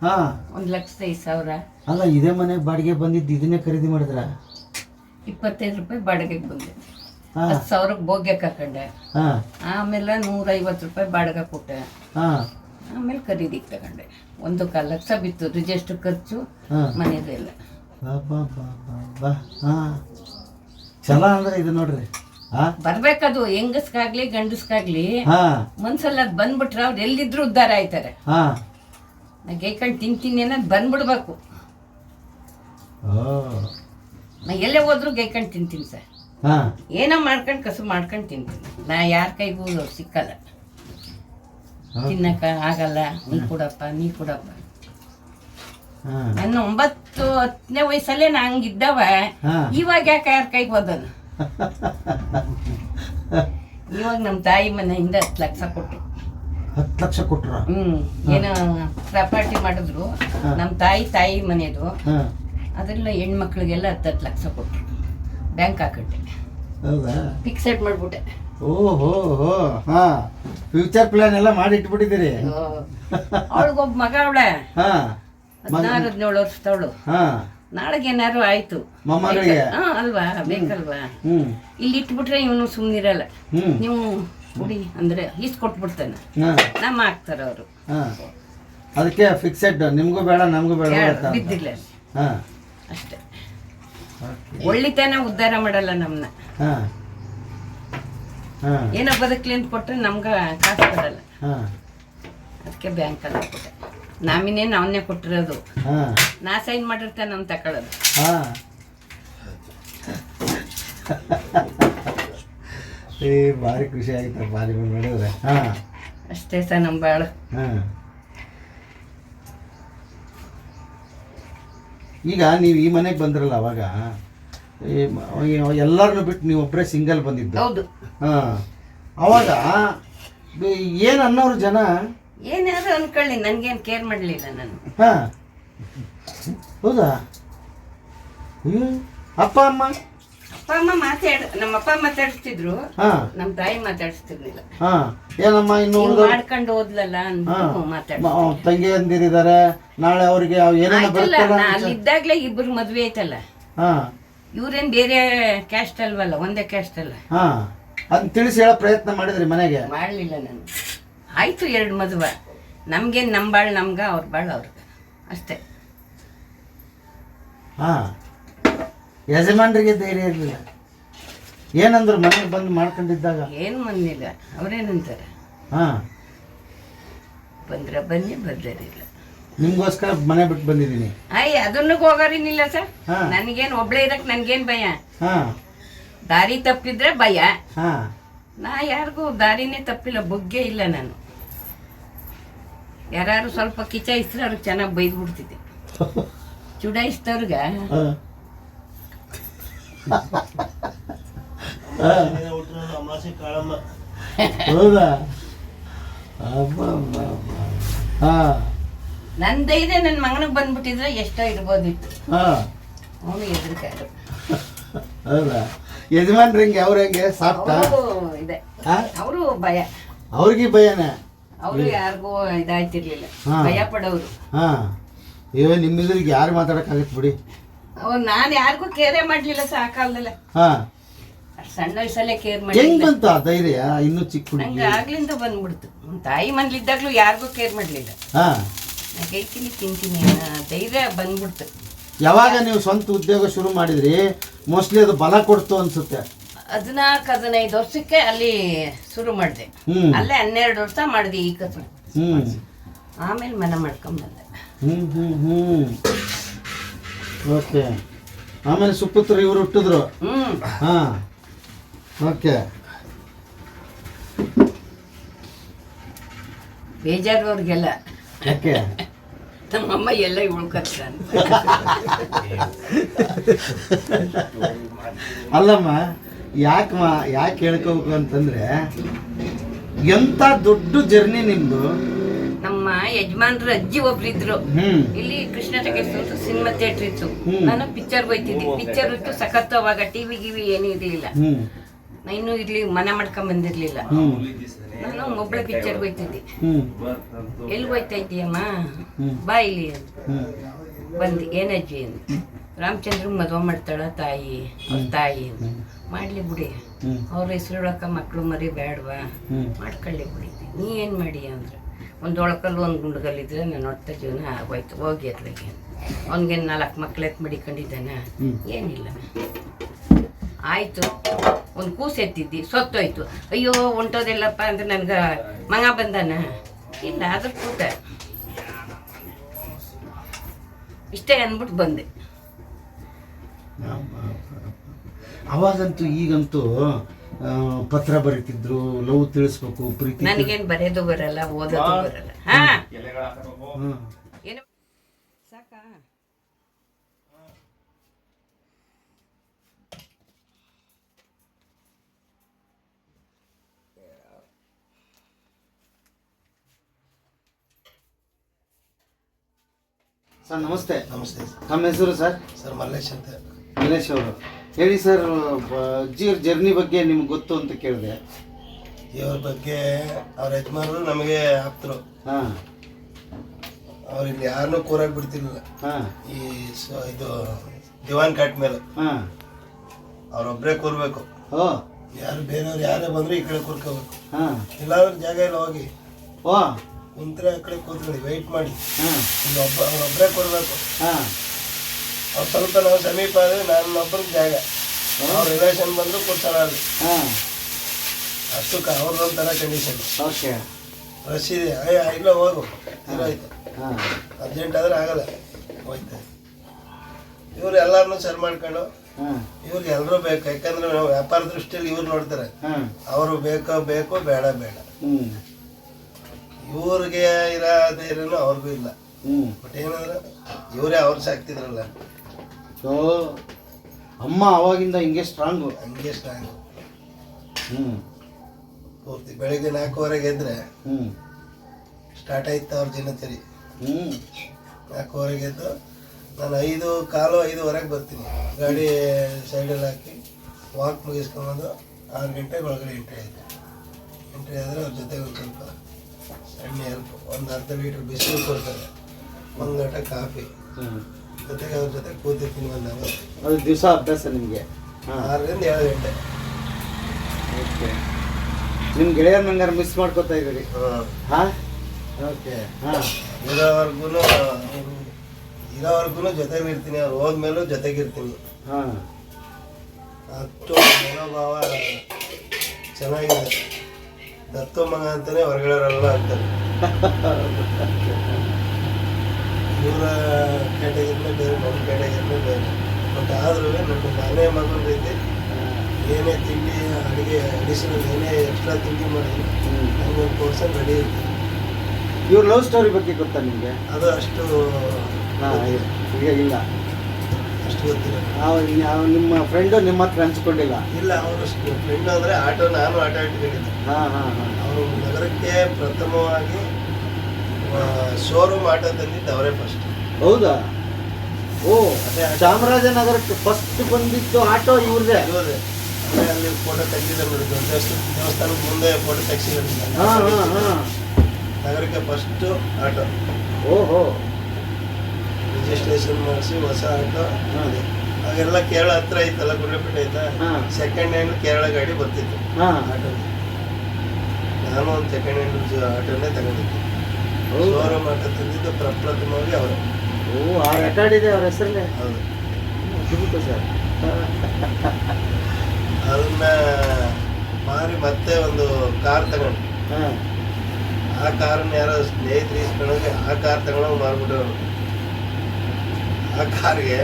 ಹಾಂ. ಒಂದು ಲಕ್ಷದ ಐದು ಸಾವಿರ. ಅಲ್ಲ ಇದೇ ಮನೆ ಬಾಡಿಗೆ ಬಂದಿದ್ದು ಇದನ್ನೇ ಖರೀದಿ ಮಾಡಿದ್ರ? ಇಪ್ಪತ್ತೈದು ರೂಪಾಯಿ ಬಾಡಿಗೆಗೆ ಬಂದೆ ಹಾಂ ಹತ್ತು ಸಾವಿರಕ್ಕೆ ಭೋಗ್ಯಕ್ಕೆ ಹಾಕೊಂಡೆ. ಆಮೇಲೆ ನೂರೈವತ್ತು ರೂಪಾಯಿ ಬಾಡಿಗೆ ಕೊಟ್ಟೆ. ಆಮೇಲೆ ಖರೀದಿಗೆ ತಗೊಂಡೆ. ಒಂದು ಕಾಲು ಲಕ್ಷ ಬಿತ್ತು. ರಿಜಿಸ್ಟರ್ ಖರ್ಚು ಮನೆಯದು ಎಲ್ಲ ಚಲೋ ಅಂದ್ರೆ ಇದು ನೋಡ್ರಿ. ಬರ್ಬೇಕದು. ಹೆಂಗಸ್ಗಾಗ್ಲಿ ಗಂಡಸ್ಗಾಗ್ಲಿ ಮನ್ಸಲ್ಲಿ ಅದ್ ಬಂದ್ಬಿಟ್ರೆ ಅವ್ರು ಎಲ್ಲಿದ್ರು ಉದ್ಧಾರ ಆಯ್ತಾರೆ. ನಾ ಗೈಕೊಂಡು ತಿಂತೀನಿ ಅನ್ನೋದು ಬಂದ್ಬಿಡ್ಬೇಕು. ನಾ ಎಲ್ಲೇ ಹೋದ್ರು ಗೈಕೊಂಡು ತಿಂತೀನಿ ಸರ್. ಏನೋ ಮಾಡ್ಕೊಂಡು ಕಸು ಮಾಡ್ಕೊಂಡು ತಿಂತೀನಿ. ನಾ ಯಾರ ಕೈಗೂ ಸಿಕ್ಕಲ್ಲ. ತಿನ್ನಕ ಆಗಲ್ಲ. ನೀ ಕೊಡಪ್ಪ ನೀ ಕೊಡಪ್ಪ. ಹಾಂ. ನನ್ನ ಒಂಬತ್ತು ಹತ್ತನೇ ವಯಸ್ಸಲ್ಲೇ ನಾ ಹಂಗಿದ್ದವ. ಹಾಂ. ಇವಾಗ ಯಾಕೆ ಯಾರ ಕೈಗೆ ಹೋದನು? ಇವಾಗ ನಮ್ಮ ತಾಯಿ ಮನೆಯಿಂದ ಹತ್ತು ಲಕ್ಷ ಕೊಟ್ಟರು ಹತ್ತು ಲಕ್ಷ ಕೊಟ್ರ? ಹ್ಮ್. ಏನೋ ಪ್ರಾಪರ್ಟಿ ಮಾಡಿದ್ರು. ನಮ್ಮ ತಾಯಿ ತಾಯಿ ಮನೆಯದು ಅದ್ರಲ್ಲ ಹೆಣ್ಮಕ್ಳಿಗೆಲ್ಲ ಹತ್ತು ಹತ್ತು ಲಕ್ಷ ಕೊಟ್ಟರು ಬ್ಯಾಂಕ್ ಹಾಕಿಟ್ಟೆ ಹೌದಾ? ಫಿಕ್ಸೆಡ್ ಮಾಡ್ಬಿಟ್ಟೆ. ಓಹೋ ಹೋ ಹಾ. ಫ್ಯೂಚರ್ ಪ್ಲಾನ್ ಎಲ್ಲ ಮಾಡಿ ಇಟ್ಬಿಟ್ಟಿದ್ದೀರಿ. ಅವಳಿಗೊಬ್ಬ ಮಗ ಅವಳೆ. ಹಾ. ಹದಿನಾರು ಹದಿನೇಳು ವರ್ಷದವಳು. ಹಾ. ನಾಳೆಗೆ ಏನಾರು ಆಯ್ತು. ಮೊಮ್ಮಗಳಿಗೆ? ಹಾ ಅಲ್ವಾ? ಬೇಕಲ್ವಾ? ಇಲ್ಲಿ ಇಟ್ಬಿಟ್ರೆ ಇವನು ಸುಮ್ಮನಿರಲ್ಲ ನೀವು ಕುಡಿ ಅಂದ್ರೆ ಈಸ್ ಕೊಟ್ಬಿಡ್ತೇನೆ. ಹಾ. ನಮ್ಮ ಹಾಕ್ತಾರ ಅವರು. ಅದಕ್ಕೆ ಫಿಕ್ಸೆಡ್ ನಿಮಗೂ ಬೇಡ ನಮಗೂ ಬೇಡ. ಬಿದ್ದಿಲ್ಲ. ಹಾ. ಅಷ್ಟೇ. ಒಳ್ಳಿತನ ಉದ್ಧಾರ ಮಾಡಲ್ಲ ಹಾ. ಏನೋ ಬದುಕ್ಲಿ ಅಂತ ಕೊಟ್ರೆ ನಮ್ಗೆ ಕಾಸು ಕೊಡಲ್ಲ. ಅದಕ್ಕೆ ಬ್ಯಾಂಕ್ ಅಲ್ಲ ಕೊಟ್ಟೆ. ನಾಮಿನೇ ಅವನ್ನೇ ಕೊಟ್ಟಿರೋದು. ನಾ ಸೈನ್ ಮಾಡಿರ್ತೇನೆ ಅವ್ನು ತಕೊಳ್ಳೋದು. ಏ ಭಾರಿ ಖುಷಿ ಆಯ್ತು ಭಾರಿ ನೋಡಿದ್ರೆ. ಹಾ. ಅಷ್ಟೇ ಸರ್ ನಮ್ಮ ಭಾಳ ಹಾ. ಈಗ ನೀವು ಈ ಮನೆಗೆ ಬಂದ್ರಲ್ಲ ಅವಾಗ ಎಲ್ಲರನ್ನು ಬಿಟ್ಟು ನೀವು ಒಬ್ಬರೇ ಸಿಂಗಲ್ ಬಂದಿದ್ದು. ಹೌದು. ಹಾಂ. ಅವಾಗ ಏನು ಅನ್ನೋರು ಜನ? ಏನಾದ್ರು ಅನ್ಕೊಳ್ಳಿ ನನಗೇನು ಕೇರ್ ಮಾಡಲಿಲ್ಲ ನಾನು. ಹಾಂ. ಹೌದಾ? ಅಯ್ಯೋ. ಅಪ್ಪ ಅಮ್ಮ? ಅಪ್ಪ ಅಮ್ಮ ಮಾತಾಡ್ ನಮ್ಮ ಅಪ್ಪ ಮಾತಾಡಿಸ್ತಿದ್ರು ಹಾ. ನಮ್ಮ ತಾಯಿ ಮಾತಾಡಿಸ್ತಿರ್ಲಿಲ್ಲ. ಹಾ. ಏನಮ್ಮ ಇನ್ನು ಉಳ್ದವ್ರು- ಮಾಡ್ಕೊಂಡು ಹೋದ್ಲಲ್ಲ ಅಂದ್ಬಿಟ್ಟು ತಂಗಿ ಅಂದಿರಿದ್ದಾರೆ ನಾಳೆ ಅವ್ರಿಗೆ ಅವ್ ಏನೇನೋ ಆಯ್ತಲ್ಲ ಬರುತ್ತಲ್ಲ ನಾ ಅಂತ- ಇದ್ದಾಗ್ಲೇ ಇಬ್ರು ಮದ್ವೆ ಐತಲ್ಲ ಹಾ. ಇವ್ರೇನ್ ಬೇರೆ ಕ್ಯಾಸ್ಟ್ ಅಲ್ವಲ್ಲ ಒಂದೇ ಕ್ಯಾಸ್ಟ್ ಅಲ್ಲ. ಹಾ. ಅದನ್ನ ತಿಳಿಸಿ ಹೇಳ ಪ್ರಯತ್ನ ಮಾಡಿದ್ರಿ ಮನೆಗೆ? ಮಾಡ್ಲಿಲ್ಲ ನಾನು. ಆಯ್ತು ಎರಡು ಮದುವೆ. ನಮ್ಗೇನ್ ನಮ್ ಬಾಳ್ ನಮ್ಗ ಅವ್ರ ಬಾಳ್ ಅವ್ರ ಅಷ್ಟೇ. ಹಾ. ಯಜಮಾನ್ರಿಗೆ ಧೈರ್ಯ ಇರಲಿಲ್ಲ. ಏನಂದ್ರು ಮನೆಗೆ ಬಂದು ಮಾಡ್ಕೊಂಡಿದ್ದಾಗ? ಏನು ಬಂದಿಲ್ಲ ಅವ್ರೇನಂತಾರೆ ಹಾಂ. ಬಂದ್ರೆ ಬನ್ನಿ ಬರ್ದಿಲ್ಲ ನಿಮ್ಗೋಸ್ಕರ ಮನೆ ಬಿಟ್ಟು ಬಂದಿದ್ದೀನಿ. ಅಯ್ಯ ಅದನ್ನು ಹೋಗೋರಿನಿಲ್ಲ ಸರ್. ಹಾ. ನನಗೇನು ಒಬ್ಳೆ ಇರಕ್ ನನ್ಗೇನ್ ಭಯ? ಹಾಂ. ದಾರಿ ತಪ್ಪಿದ್ರೆ ಭಯ. ಹಾಂ. ನಾ ಯಾರಿಗೂ ದಾರಿನೇ ತಪ್ಪಿಲ್ಲ ಬುಗ್ಗೆ ಇಲ್ಲ ನಾನು. ಯಾರು ಸ್ವಲ್ಪ ಕಿಚಾಯಿಸಿದ್ರೆ ಅವ್ರಿಗೆ ಚೆನ್ನಾಗಿ ಬೈದ್ಬಿಡ್ತಿದ್ದೆ. ಬಿಡ್ತಿದ್ದೆ ಚುಡಾಯಿಸಿದವ್ರಿಗ ಹಾ. ಹಾ. ಹೌದಾ ಅಬ್ಬಾ, ಅಬ್ಬಾ, ಅಬ್ಬಾ. ಹಾ ನನ್ನ ಧೈರ್ಯ ನನ್ನ ಮಗನಿಗೆ ಬಂದ್ಬಿಟ್ಟಿದ್ರೆ ಎಷ್ಟೋ ಇರ್ಬೋದಿತ್ತು ಹಾ. ಅವನು ಎದುರುಕಾರು ಹೌದಾ? ಯಜಮಾನ್ರ ಹೆಂಗೆ ಅವ್ರ ಹೆಂಗೆ ಸಾಫ್ಟಾ ಅವರು ಇದೆ. ಹಾ? ಅವರು ಭಯ. ಅವ್ರಿಗೆ ಭಯನೇ? ಅವರು ಯಾರಿಗೂ ಇದಾಯ್ತಿರ್ಲಿಲ್ಲ. ಹಾ. ಭಯ ಪಡೋರು. ಹಾ. ಅಯ್ಯೋ ನಿಮ್ಮಿದ್ರಿಗೆ ಯಾರು ಮಾತಾಡೋಕ್ಕಾಗತ್ತೆ ಬಿಡಿ. ಅವ್ರು ನಾನು ಯಾರಿಗೂ ಕೇರೇ ಮಾಡ್ಲಿಲ್ಲ ಆ ಕಾಲದಲ್ಲ. ಹಾ. ಅಷ್ಟ್ ಸಣ್ಣ ವಯಸ್ಸಲ್ಲೇ ಕೇರ್ ಹೆಂಗ್ ಮಾಡ್ಲಿಲ್ಲ ಬಂತು ಧೈರ್ಯ ಇನ್ನೂ ಚಿಕ್ಕ ಹುಡುಗಿ? ಆಗ್ಲಿಂದ ಬಂದ್ಬಿಡ್ತು. ನಮ್ ತಾಯಿ ಮನೇಲಿದ್ದಾಗ್ಲೂ ಯಾರಿಗೂ ಕೇರ್ ಮಾಡ್ಲಿಲ್ಲ. ಹಾ. ನಾ ಕೈತೀನಿ ತಿಂತೀನಿ ಅನ್ನೋ ಧೈರ್ಯ ಬಂದ್ಬಿಡ್ತು. ಯಾವಾಗ ನೀವು ಸ್ವಂತ ಉದ್ಯೋಗ ಶುರು ಮಾಡಿದ್ರಿ? ಮೋಸ್ಟ್ಲಿ ಅದು ಬಲ ಕೊಡ್ತು ಅನ್ಸುತ್ತೆ. ಹದಿನಾಲ್ಕು ಹದಿನೈದು ವರ್ಷಕ್ಕೆ ಅಲ್ಲಿ ಶುರು ಮಾಡಿದೆ. ಹ್ಮ್. ಅಲ್ಲೇ ಹನ್ನೆರಡು ವರ್ಷ ಮಾಡಿದೆ ಈ ಕಸ ಹ್ಮ್. ಆಮೇಲೆ ಮನೆ ಮಾಡ್ಕೊಂಡ್ ಬಂದೆ. ಹ್ಮ್ ಹ್ಮ್ ಹ್ಮ್. ಓಕೆ. ಆಮೇಲೆ ಸುಪುತ್ರ ಇವರು ಹುಟ್ಟಿದ್ರು. ಹ್ಮ್. ಹಾಂ. ಓಕೆ. ಬೇಜಾರವ್ರಿಗೆಲ್ಲ ಯಾಕೆ? ನಮ್ಮಮ್ಮ ಎಲ್ಲ ಉಳ್ಕೊತಾರೆ ಅಲ್ಲಮ್ಮ ಯಾಕಮ್ಮ ಯಾಕೆ ಹೇಳ್ಕೋಬೇಕು ಅಂತಂದ್ರೆ ಎಂತ ದೊಡ್ಡ ಜರ್ನಿ ನಿಮ್ದು? ನಮ್ಮ ಯಜಮಾನ್ರ ಅಜ್ಜಿ ಒಬ್ರಿದ್ರು ಇಲ್ಲಿ ಕೃಷ್ಣ ಟೆಕೆಟ್ಸ್ ಅಂತ ಸಿನಿಮಾ ಥಿಯೇಟರ್ ಇತ್ತು. ನಾನು ಪಿಕ್ಚರ್ ಹೋಯ್ತಿದ್ದೆ ಪಿಕ್ಚರ್ ಇತ್ತು ಸಖತ್ತು ಅವಾಗ ಟಿವಿ ಗಿವಿ ಏನೂ ಇರ್ಲಿಲ್ಲ. ನಾನು ನಾ ಇನ್ನೂ ಇರ್ಲಿ ಮನೆ ಮಾಡ್ಕೊಂಡ್ ಬಂದಿರ್ಲಿಲ್ಲ. ನಾನು ಒಬ್ಳೆ ಪಿಕ್ಚರ್ ಹೋಯ್ತಿದ್ದೆ ಎಲ್ಲಿ ಹೋಯ್ತಾ ಇದ್ದೀಯಮ್ಮ ಹ್ಮ್. ಬಾ ಇಲ್ಲಿ ಬಂದು ಏನಜ್ಜಿ ಅಂತ. ರಾಮಚಂದ್ರ ಮದುವೆ ಮಾಡ್ತಾಳ ತಾಯಿ ಅವ್ರ ತಾಯಿ ಅಂತ. ಮಾಡ್ಲಿ ಬಿಡಿ. ಅವ್ರ ಹೆಸರು ಮಕ್ಕಳು ಮರಿ ಬೇಡವಾ ಮಾಡ್ಕೊಳ್ಳಿ ಬಿಡಿ. ನೀ ಏನು ಮಾಡಿ ಅಂದ್ರೆ. ಒಂದು ಒಳಕಲ್ಲು ಒಂದು ಗುಂಡ್ಗಲ್ಲಿದ್ರೆ ನನ್ನ ಹೊಟ್ಟೆ ಜೀವನ ಆಗೋಯ್ತು. ಹೋಗಿ ಅದ್ರಾಗೆ. ಅವನಿಗೆ ನಾಲ್ಕು ಮಕ್ಳು ಮಡಿಕೊಂಡಿದ್ದಾನೆ? ಮಡಿಕೊಂಡಿದ್ದಾನ ಏನಿಲ್ಲ. ಆಯಿತು. ಒಂದು ಕೂಸು ಎತ್ತಿದ್ದಿ. ಸೊತ್ತೋಯ್ತು. ಅಯ್ಯೋ ಹೊಂಟೋದಿಲ್ಲಪ್ಪ ಅಂದ್ರೆ ನನ್ಗೆ ಮಗ ಬಂದಾನ? ಇಲ್ಲ ಅದ್ರ ಕೂತ. ಇಷ್ಟೇ ಅಂದ್ಬಿಟ್ಟು ಬಂದೆ. ಅವಾಗಂತೂ ಈಗಂತೂ ಪತ್ರ ಬರೀತಿದ್ರು ಲವ್ ತಿಳಿಸ್ಬೇಕು ಪ್ರೀತಿ ನನಗೇನು ಬರೆಯೋದು ಬರಲ್ಲ ಓದೋದು ಬರಲ್ಲ. ಸಾಕಾ? ಸರ್ ನಮಸ್ತೆ. ನಮಸ್ತೆ ನಮ್ಮ ಹೆಸರು ಸರ್? ಸರ್ ಮಲ್ಲೇಶ್ ಅಂತ. ಮಲ್ಲೇಶ್ ಅವರು. ಹೇಳಿ ಸರ್ ಅಜ್ಜಿಯವ್ರ ಅಜ್ಜಿ ಜರ್ನಿ ಬಗ್ಗೆ ನಿಮ್ಗೆ ಗೊತ್ತು ಅಂತ ಕೇಳಿದೆ. ಇವ್ರ ಬಗ್ಗೆ ಅವ್ರ ಯಜಮಾನರು ನಮಗೆ ಆಪ್ತರು. ಹಾಂ. ಅವ್ರು ಇಲ್ಲಿ ಯಾರನ್ನೂ ಕೂರಾಗಿ ಬಿಡ್ತಿರ್ಲಿಲ್ಲ. ಹಾಂ. ಈ ಸ- ಇದು ದಿವಾನ್ ಕಾಟ್ ಮೇಲೆ ಹಾಂ. ಅವ್ರೊಬ್ಬರೇ ಕೂರ್ಬೇಕು. ಓ. ಯಾರು ಬೇರೆಯವ್ರು ಯಾರೇ ಬಂದ್ರು ಈ ಕಡೆ ಕೂರ್ಕೋಬೇಕು. ಹಾಂ. ಇಲ್ಲಾದ್ರೂ ಜಾಗ ಇಲ್ಲ ಹೋಗಿ. ಓ. ಕುಂತ್ರೆ ಆ ಕಡೆ ಕೂತ್ಕೊಳ್ಳಿ ವೆಯ್ಟ್ ಮಾಡಿ. ಹಾಂ. ಇಲ್ಲಿ ಒಬ್ಬ ಅವ್ರೊಬ್ಬರೇ ಕೂರ್ಬೇಕು. ಹಾಂ. ಅವ್ರು ಸ್ವಲ್ಪ ನಾವು ಸಮೀಪ ಆದರೆ ನಾನು ಒಬ್ಬರಿಗೆ ಜಾಗ. ಅವ್ರ ರಿಲೇಷನ್ ಬಂದ್ರು ಕೊಡ್ತಾರ ಅಲ್ಲಿ. ಹಾಂ. ಅಷ್ಟು ಅವ್ರದ್ದೊಂಥರ ಕಂಡೀಷನ್ ಓಕೆ. ಇದೆ. ಅಯ್ಯ ಇಲ್ಲ ಹೋಗು. ಆಯ್ತು. ಹಾಂ. ಅರ್ಜೆಂಟ್ ಆದ್ರೆ ಆಗಲ್ಲ. ಹೋಯ್ತು. ಇವ್ರು ಎಲ್ಲಾರನ್ನೂ ಸರಿ ಮಾಡ್ಕೊಂಡು ಇವ್ರಿಗೆ ಎಲ್ಲರೂ ಬೇಕು. ಯಾಕಂದ್ರೆ ನಾವು ವ್ಯಾಪಾರ ದೃಷ್ಟಿಯಲ್ಲಿ ಇವ್ರು ನೋಡ್ತಾರೆ. ಅವರು ಬೇಕೋ ಬೇಕು ಬೇಡ ಬೇಡ. ಇವ್ರಿಗೆ ಇರೋ ಧೈರ್ಯನೂ ಅವ್ರಿಗೂ ಇಲ್ಲ. ಬಟ್ ಏನಂದ್ರೆ ಇವರೇ ಅವ್ರು ಸಾಕ್ತಿದ್ರಲ್ಲ. ಸೊ ಅಮ್ಮ ಅವಾಗಿಂದ ಹಿಂಗೆ ಸ್ಟ್ರಾಂಗು ಹಿಂಗೆ ಸ್ಟ್ರಾಂಗ್ ಹ್ಞೂ ಪೂರ್ತಿ ಬೆಳಿಗ್ಗೆ ನಾಲ್ಕೂವರೆಗೆ ಎದ್ರೆ ಹ್ಞೂ ಸ್ಟಾರ್ಟ್ ಆಯ್ತು ಅವ್ರ ದಿನಚರಿ. ಹ್ಞೂ ನಾಲ್ಕೂವರೆಗೆ ಎದ್ದು ನಾನು ಐದು ಕಾಲು ಐದುವರೆಗೆ ಬರ್ತೀನಿ. ಗಾಡಿ ಸೈಡಲ್ಲಿ ಹಾಕಿ ವಾಕ್ ಮುಗಿಸ್ಕೊಂಬಂದು ಆರು ಗಂಟೆಗೆ ಒಳಗಡೆ ಎಂಟ್ರಿ ಆಯಿತು. ಎಂಟ್ರಿ ಆದರೆ ಅವ್ರ ಜೊತೆಗೆ ಒಂದು ಸ್ವಲ್ಪ ಸಣ್ಣ ಹೆಲ್ಪ್ ಒಂದು ಅರ್ಧ ಲೀಟ್ರ್ ಬಿಸಿಲು ಕೊಡ್ತಾರೆ. ಒಂದು ಗಂಟೆ ಕಾಫಿ. ಹ್ಞೂ ಜೊತೆಗೆ ಅವ್ರ ಜೊತೆ ಕೂತಿರ್ತೀನಿ ಒಂದು ಅವರ್ ಅದು ದಿವಸ ಅಭ್ಯಾಸ ನಿಮಗೆ? ಹಾಂ. ಆರರಿಂದ ಏಳು ಗಂಟೆ. ಓಕೆ. ನಿಮ್ಮ ಗೆಳೆಯರ ನಂಗಾರ ಮಿಸ್ ಮಾಡ್ಕೋತಾ ಇದ್ದೀರಿ. ಹಾಂ. ಹಾಂ? ಓಕೆ. ಹಾಂ. ಇರೋವರೆಗೂ ಇರೋವರೆಗೂ ಜೊತೆಗೆ ಇರ್ತೀನಿ ಅವ್ರು ಹೋದ್ಮೇಲೂ ಜೊತೆಗಿರ್ತೀನಿ ಹಾಂ. ಅಷ್ಟು ಮನೋಭಾವ ಚೆನ್ನಾಗಿದೆ. ದತ್ತು ಮಗ ಅಂತಲೇ ಹೊರಗಡೆ ಅಂತಾರೆ. ಇವರ ಕ್ಯಾಟಗರಿನೇ ಬೇರೆ ನಮ್ಮ ಕ್ಯಾಟಗರಿನೇ ಬೇರೆ. ಬಟ್ ಆದ್ರೂ ನಮ್ಮ ಮನೆ ಮಗನ ರೀತಿ ಏನೇ ತಿಂಡಿ ಅಡುಗೆ ಅಡಿಷನಲ್ ಏನೇ ಎಕ್ಸ್ಟ್ರಾ ತಿಂಡಿ ಮಾಡಿದ್ರು ನನಗೆ ಒಂದು ರೆಡಿ ಇರುತ್ತೆ. ಇವ್ರ ಲವ್ ಸ್ಟೋರಿ ಬಗ್ಗೆ ಗೊತ್ತಾ ನಿಮಗೆ? ಅದು ಅಷ್ಟು ಈಗ ಇಲ್ಲ. ಅಷ್ಟು ಗೊತ್ತಿಲ್ಲ. ನಾವು ನಿಮ್ಮ ಫ್ರೆಂಡು ನಿಮ್ಮ ಹತ್ರ ಹಂಚ್ಕೊಂಡಿಲ್ಲ? ಇಲ್ಲ ಅವರು ಫ್ರೆಂಡ್ ಅಂದರೆ ಆಟೋ ನಾನು ಆಟ ಇಟ್ಕೊಂಡಿದ್ದೆ ಹಾಂ ಹಾಂ ಹಾಂ. ಅವರು ನಗರಕ್ಕೆ ಪ್ರಥಮವಾಗಿ ಶೋರೂಮ್ ಆಟೋ ತಂದಿದ್ದು ಅವರೇ ಫಸ್ಟ್ ಹೌದಾ? ಓ ಅದೇ ಆಟೋ. ಚಾಮರಾಜನಗರಕ್ಕೆ ಫಸ್ಟ್ ಬಂದಿದ್ದು ಆಟೋ ಇವ್ರದೇ? ಇವ್ರದೇ. ಅಲ್ಲೇ ಅಲ್ಲಿ ಫೋಟೋ ತೆಗ್ದಿದ್ದೆ ನೋಡಿ ದೇವಸ್ಥಾನ ದೇವಸ್ಥಾನದ ಮುಂದೆ ಫೋಟೋ ತೆಗ್ಸಿದ್ದಾರೆ ಹಾಂ ಹಾಂ ಹಾಂ. ನಗರಕ್ಕೆ ಫಸ್ಟ್ ಆಟೋ. ಓಹೋ. ರಿಜಿಸ್ಟ್ರೇಷನ್ ಮಾಡಿಸಿ ಹೊಸ ಆಟೋ. ಆಗೆಲ್ಲ ಕೇರಳ ಹತ್ರ ಐತಲ್ಲ ಗುಂಡ್ಲಪೇಟೆ ಐತಾ? ಸೆಕೆಂಡ್ ಹ್ಯಾಂಡ್ ಕೇರಳ ಗಾಡಿ ಬರ್ತಿತ್ತು. ಹಾಂ. ಆಟೋ ನಾನು ಒಂದು ಸೆಕೆಂಡ್ ಹ್ಯಾಂಡ್ ಆಟೋನೇ ತಗೊಂಡಿದ್ದೆ. ಶೋರೂಮ್ ಆಟೋ ತಂದಿದ್ದು ಪ್ರಪ್ರಥಮವಾಗಿ ಅವರು. ಓ ಆ ರೆಕಾರ್ಡ್ ಇದೆ ಅವ್ರ ಹೆಸರಲ್ಲೇ. ಹೌದು. ಅದ್ಭುತ ಸರ್. ಅದನ್ನ ಮಾರಿ ಮತ್ತೆ ಒಂದು ಕಾರ್ ತಗೊಂಡು. ಹಾಂ. ಆ ಕಾರನ್ನ ಯಾರೋ ಸ್ನೇಹಿತರು ಇಸ್ಕೊಂಡೋಗಿ ಆ ಕಾರ್ ತಗೊಂಡೋಗಿ ಮಾರ್ಬಿಟ್ಟವ್ರು ಆ ಕಾರ್ಗೆ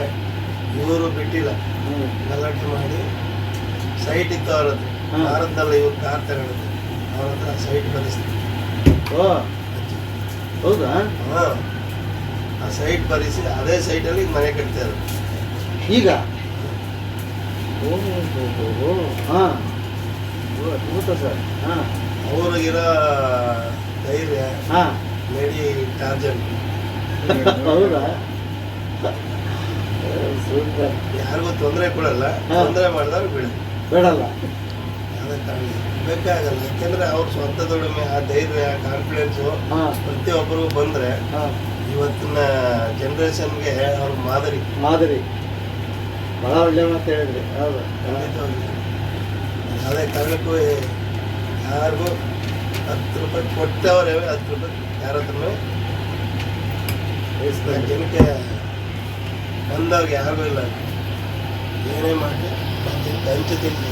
ಇವರು ಬಿಟ್ಟಿಲ್ಲ. ಗಲಾಟೆ ಮಾಡಿ ಸೈಟ್ ಇತ್ತು ಅವ್ರ ಹತ್ರ. ಇವ್ರು ಕಾರ್ ತಗೊಂಡಿದ್ದು. ಅವ್ರ ಹತ್ರ ಸೈಟ್ ಬರೆಸ್ತಾರೆ ಓ. ಹೌದಾ? ಹಾಂ. ಆ ಸೈಟ್ ಬರೆಸಿ ಅದೇ ಸೈಟಲ್ಲಿ ಮನೆ ಕಟ್ತಾ ಇರೋದು. ಈಗ? ಓ ಓ ಹಾಂ. ಅದ್ಭುತ ಸರ್. ಹಾಂ. ಅವ್ರಿಗಿರೋ ಧೈರ್ಯ ಹಾಂ. Lady Tarzan. ಹೌದಾ? ಸೂಪರ್. ಯಾರಿಗೂ ತೊಂದರೆ ಕೊಡಲ್ಲ. ತೊಂದರೆ ಮಾಡಿದವ್ರು ಬಿಡಲ್ಲ ಬೇಡಲ್ಲ. ಯಾವುದೇ ಕಾರಣ ಬೇಕಾಗಲ್ಲ ಯಾಕೆಂದ್ರೆ ಅವ್ರ ಸ್ವಂತ ದುಡಿಮೆ ಆ ಧೈರ್ಯ ಕಾನ್ಫಿಡೆನ್ಸು ಪ್ರತಿಯೊಬ್ಬರಿಗೂ ಬಂದರೆ ಇವತ್ತಿನ ಜನ್ರೇಷನ್ಗೆ ಅವ್ರ ಮಾದರಿ. ಮಾದರಿ. ಬಹಳ ಒಳ್ಳೆ ಅಂತ ಹೇಳಿದ್ರಿ. ಹೌದು. ಖಂಡಿತವಾಗಿ ಅದೇ ಕಾರಣಕ್ಕೂ ಯಾರಿಗೂ ಹತ್ತು ರೂಪಾಯಿ ಕೊಟ್ಟವರೇ ಹತ್ತು ರೂಪಾಯಿ ಯಾರ ಹತ್ರನೂ ಜನಕ್ಕೆ ಬಂದವ್ರಿಗೆ ಯಾರಿಗೂ ಇಲ್ಲ. ಏನೇ ಮಾಡಿ ಹಂಚು ತಿನ್ನಿ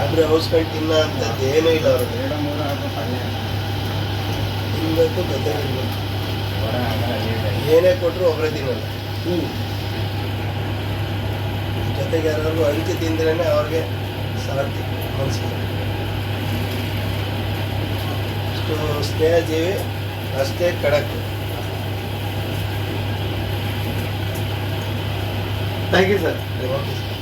ಆದರೆ ಹೌಸ್ಕೈಟ್ ಇಲ್ಲ ಅಂತ ಏನೂ ಇಲ್ಲ ಅವ್ರಿಗೆ. ತಿನ್ನಬೇಕು ಗದ್ದೆ ತಿನ್ಬೇಕು ಏನೇ ಕೊಟ್ಟರು ಒಬ್ಬರೇ ತಿನ್ನಲ್ಲ. ಹ್ಞೂ ಜೊತೆಗೆ ಯಾರಾದ್ರು ಅಂಚೆ ತಿಂದ್ರೇ ಅವ್ರಿಗೆ ಸಾರ್ಥಿ ಮನಸ್ಸಿಗೆ. ಅಷ್ಟು ಸ್ನೇಹ ಜೀವಿ ಅಷ್ಟೇ ಕಡಕ್ thank you sir okay sir